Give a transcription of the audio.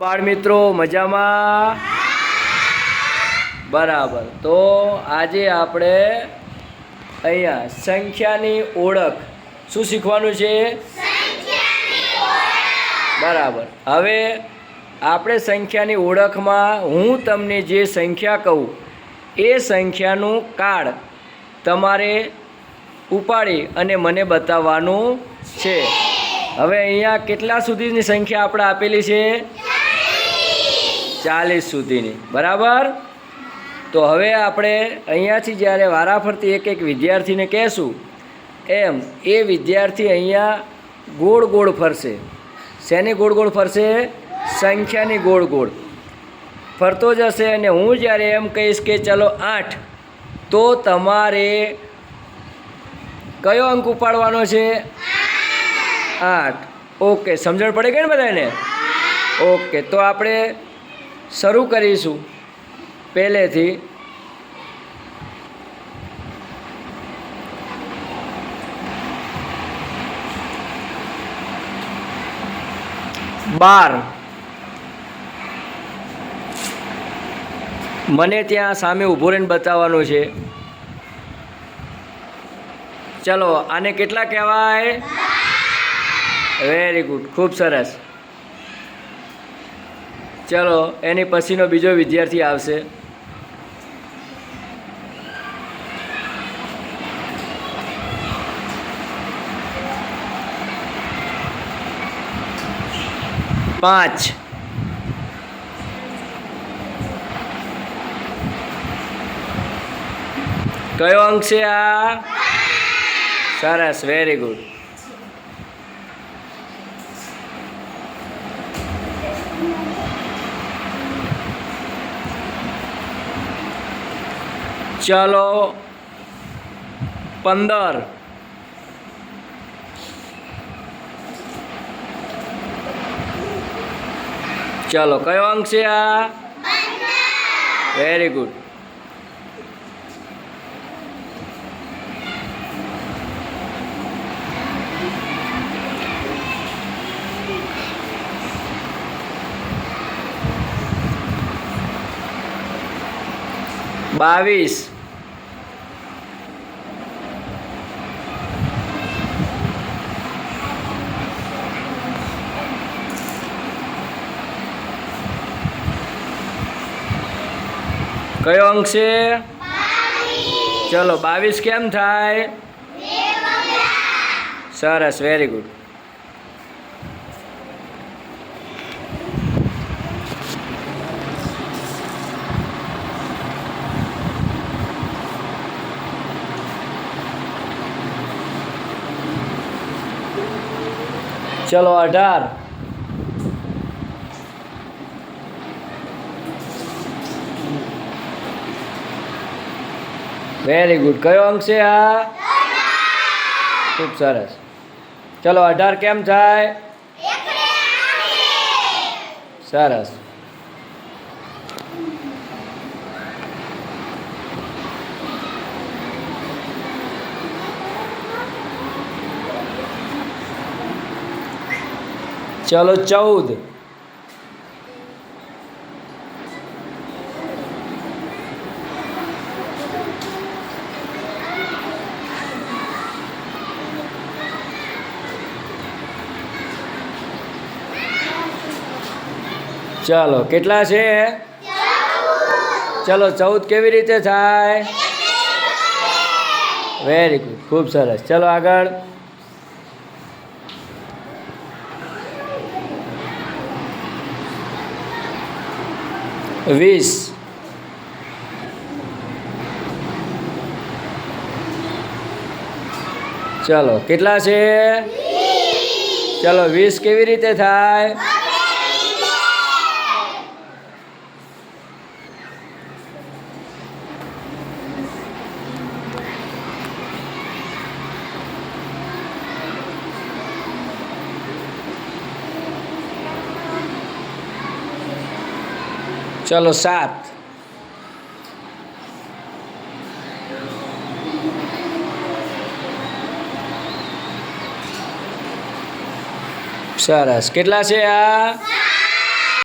બાળ મિત્રો, મજામાં? બરાબર. તો આજે આપણે અહીંયા સંખ્યાની ઓળખ. શું શીખવાનું છે? બરાબર. હવે આપણે સંખ્યાની ઓળખમાં હું તમને જે સંખ્યા કહું, એ સંખ્યાનું કાર્ડ તમારે ઉપાડી અને મને બતાવવાનું છે. હવે અહીંયા કેટલા સુધીની સંખ્યા આપણે આપેલી છે? ચાલીસ સુધીની. બરાબર? તો હવે આપણે અહીંયાથી જ્યારે વારાફરતી એક એક વિદ્યાર્થીને કહેશું, એમ, એ વિદ્યાર્થી અહીંયા ગોળ ગોળ ફરશે. શેની ગોળ ગોળ ફરશે? સંખ્યાની ગોળ ગોળ. ફરતો જશે અને હું જ્યારે એમ કહીશ કે ચલો આઠ, તો તમારે કયો અંક ઉપાડવાનો છે? આઠ. ઓકે, સમજણ પડે કે ને બધાને? ઓકે, તો આપણે શરૂ કરીશું. પહેલેથી બાર. મને ત્યાં સામે ઊભો રહીને બતાવવાનું છે. ચલો આને કેટલા કહેવાય? વેરી ગુડ ખૂબ સરસ. ચલો એની પછીનો બીજો વિદ્યાર્થી આવશે. પાંચ. કયો અંક છે આ? સરસ વેરી ગુડ ચાલો પંદર ચાલો કયો અંક છે આ વેરી ગુડ બાવીસ કયો અંક છે? ચલો બાવીસ કેમ થાય? સરસ વેરી ગુડ ચલો અઢાર. વેરી ગુડ કયો અંક છે આ? ખૂબ સરસ. ચલો, અઢાર કેમ થાય? સરસ. ચલો, ચૌદ. ચાલો, કેટલા છે? ચલો, ચૌદ કેવી રીતે થાય? વેરી ગુડ ખૂબ સરસ. ચલો આગળ. વીસ. ચલો, કેટલા છે? ચલો, વીસ કેવી રીતે થાય? ચલો સાત. સરસ. કેટલા છે આ?